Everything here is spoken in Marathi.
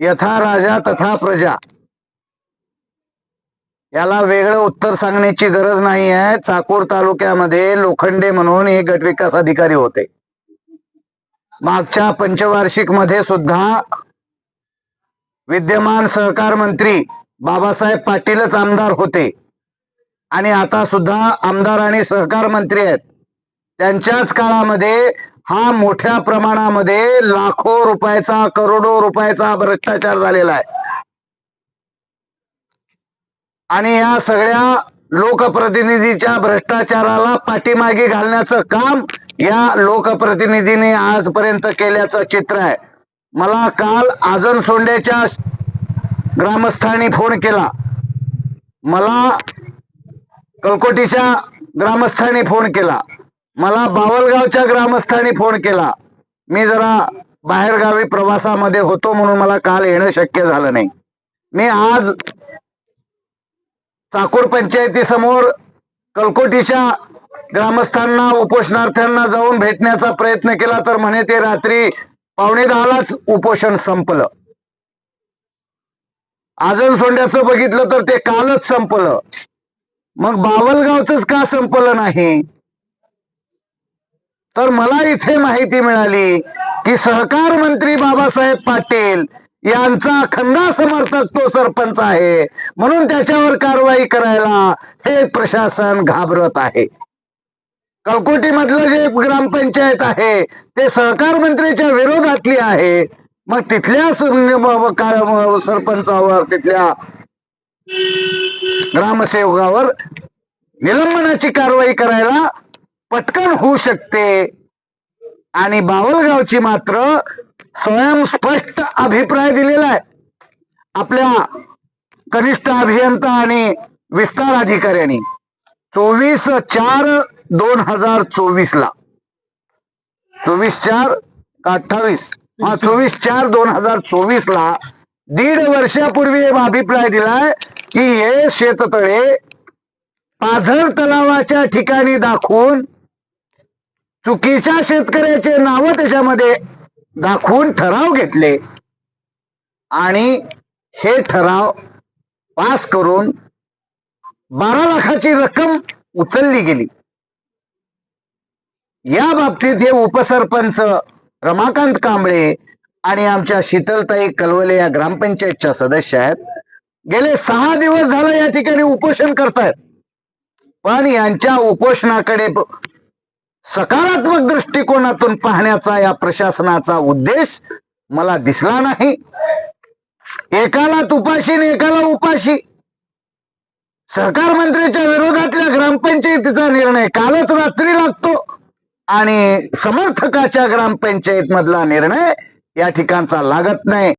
यथा राजा तथा प्रजा. याला वेगळं उत्तर सांगण्याची गरज नाही आहे. चाकूर तालुक्यामध्ये लोखंडे म्हणून हे गटविकास अधिकारी होते. मागच्या पंचवार्षिकमध्ये सुद्धा विद्यमान सहकार मंत्री बाबासाहेब पाटीलच आमदार होते. आणि आता सुद्धा आमदार आणि सहकार मंत्री आहेत. त्यांच्याच काळामध्ये हा मोठ्या प्रमाणामध्ये लाखो रुपयाचा करोडो रुपयाचा भ्रष्टाचार झालेला आहे. आणि या सगळ्या लोकप्रतिनिधीच्या भ्रष्टाचाराला पाठीमागे घालण्याचं काम या लोकप्रतिनिधीने आजपर्यंत केल्याचं चित्र आहे. मला काल आजन सोंड्याच्या ग्रामस्थांनी फोन केला. मला कलकोटीच्या ग्रामस्थांनी फोन केला. मला बावलगावच्या ग्रामस्थांनी फोन केला. मी जरा बाहेरगावी प्रवासामध्ये होतो म्हणून मला काल येणं शक्य झालं नाही. मी आज चाकूर पंचायती समोर कलकोटीच्या ग्रामस्थांना उपोषणार्थ्यांना जाऊन भेटण्याचा प्रयत्न केला तर म्हणे ते रात्री पावणे दहालाच उपोषण संपलं. आजन सोंड्याचं बघितलं तर ते कालच संपलं. मग बावलगावच का संपलं नाही? तर मला इथे माहिती मिळाली की सहकार मंत्री बाबासाहेब पाटील यांचा खंदा समर्थक तो सरपंच आहे. म्हणून त्याच्यावर कारवाई करायला हे प्रशासन घाबरत आहे. कलकोटी मधलं जे ग्रामपंचायत आहे ते सहकार मंत्रीच्या विरोधातली आहे. मग तिथल्या सरपंचावर तिथल्या ग्रामसेवकावर निलंबनाची कारवाई करायला पटकन होऊ शकते. आणि बावलगावची मात्र स्वयंस्पष्ट अभिप्राय दिलेला आहे. आपल्या कनिष्ठ अभियंता आणि विस्तार अधिकाऱ्यांनी चोवीस चार दोन हजार चोवीस ला. चोवीस चार अठ्ठावीस? हा चोवीस चार दोन हजार चोवीस ला दीड वर्षापूर्वी एक अभिप्राय दिलाय की हे शेततळे पाझर तलावाच्या ठिकाणी दाखवून चुकीच्या शेतकऱ्याचे नाव त्याच्यामध्ये दाखवून ठराव घेतले. आणि हे ठराव पास करून बारा लाखाची रक्कम उचलली गेली. या बाबतीत हे उपसरपंच रमाकांत कांबळे आणि आमच्या शीतलताई कलवले या ग्रामपंचायतच्या सदस्य आहेत. गेले सहा दिवस झालं या ठिकाणी उपोषण करतायत. पण यांच्या उपोषणाकडे सकारात्मक दृष्टिकोनातून पाहण्याचा या प्रशासनाचा उद्देश मला दिसला नाही. एकाला तुपाशी आणि एकाला उपाशी. सरकार मंत्र्याच्या विरोधातल्या ग्रामपंचायतीचा निर्णय कालच रात्री लागतो आणि समर्थकाच्या ग्रामपंचायत मधला निर्णय या ठिकाणचा लागत नाही.